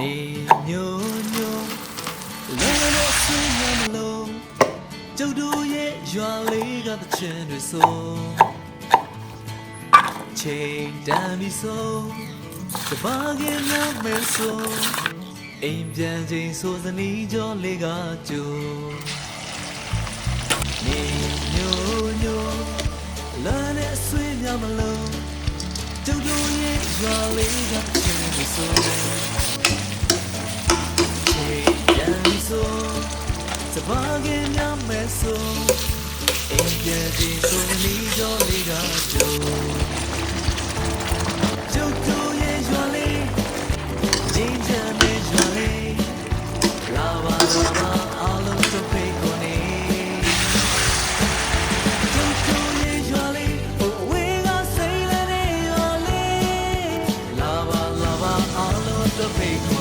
နေညိုညိုလဲလို့ဆွေးရမလို့ကျုပ်တို့ရဲ့ရွာလေးကတချင်တွေဆိုချိန်တန်ပြီဆိုတပါးကင်းများမယ်ဆိုအိမ်ပြန်ချိန်ဆိုစနီးကြောလေးကကြိုနေညိုညိုလဲနဲ့ဆွေးရမလို့ကျုပ်တို့ရဲ့ရွာလေးက စပါးကင်းများမဲ့ဆိုအင်ကြဲဒီဆိုနီကြောလေးကကျုံကျုပ်တို့ရဲ့ရွာလေးငင်းချမ်းတဲ့ရွာလေးလာပါလာပါအားလုံးတို့ဖေးကုန်နေကျုပ်တို့ရဲ့ရွာလေးဟိုဝေးကစိတ်လည်းရွာလေးလာပါလာပါအားလုံးတို့ဖေးကုန်